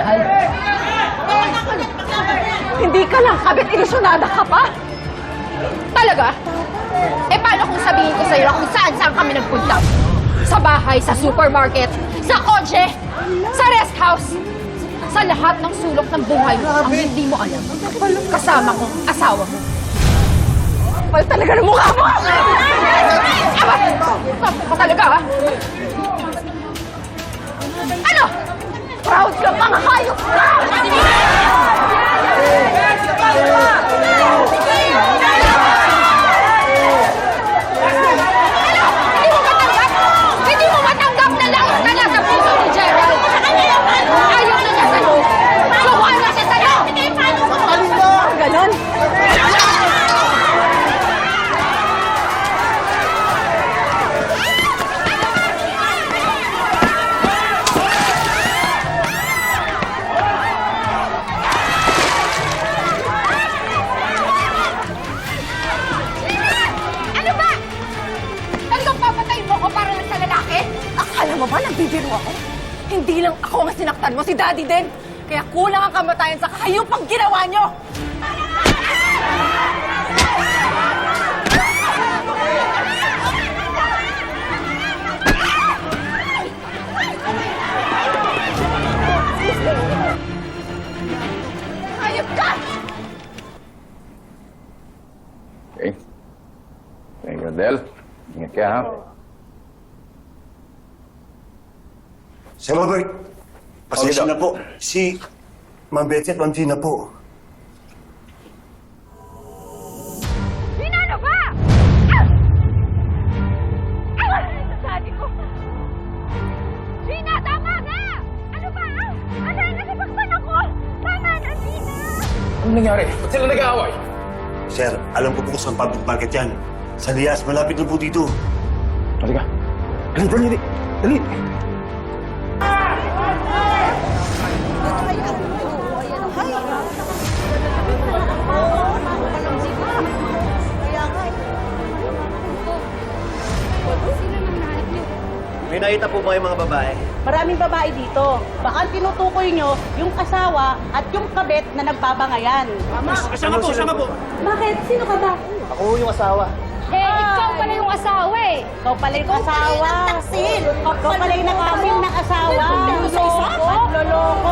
mahal! Hindi ka lang kabit, ilusyonada ka pa! Talaga? Eh paano kung sabihin ko sa'yo na kung saan saan kami nagpunta? Sa bahay, sa supermarket, sa kotse, sa rest house, sa lahat ng sulok ng buhay mo, ang hindi mo alam. Kasama ko, asawa mo. Kapal talaga ng mukha mo! Aba! Sabi ko talaga, ah! Ano? Proud ka mga hayop ka! Mo ba nagbibiro ako? Hindi lang ako ang sinaktan mo, si Daddy din. Kaya kulang ang kamatayan sa kahayupang ginawa niyo! Hayop ka! Okay. Thank you, Del. Ingat ka, ha? Sir Robert, pasensya na po. Si Ma'am Betty at Ma'am Tina po. Gina, ano ba? Ah! Ah! Ko! Gina, tama na! Ano ba? Ano? Nasasaktan ako! Tama na, Gina! Ano nangyari? Ba't sila nag-aaway? Sir, alam ko po kung saan public market yan. Sa Lias, malapit na po dito. Halika. Dali, bro, dali. Dali. May nakita po ba yung mga babae? Maraming babae dito. Baka tinutukoy nyo yung asawa at yung kabit na nagbabangayan. Siya nga po, nga po. Bakit? Sino ka ba? Ako yung asawa. Eh, ikaw pala yung asawa eh! Ikaw pala yung asawa. Ikaw pala yung nakamin ng asawa. Loloko. At loloko. May mga babae nga.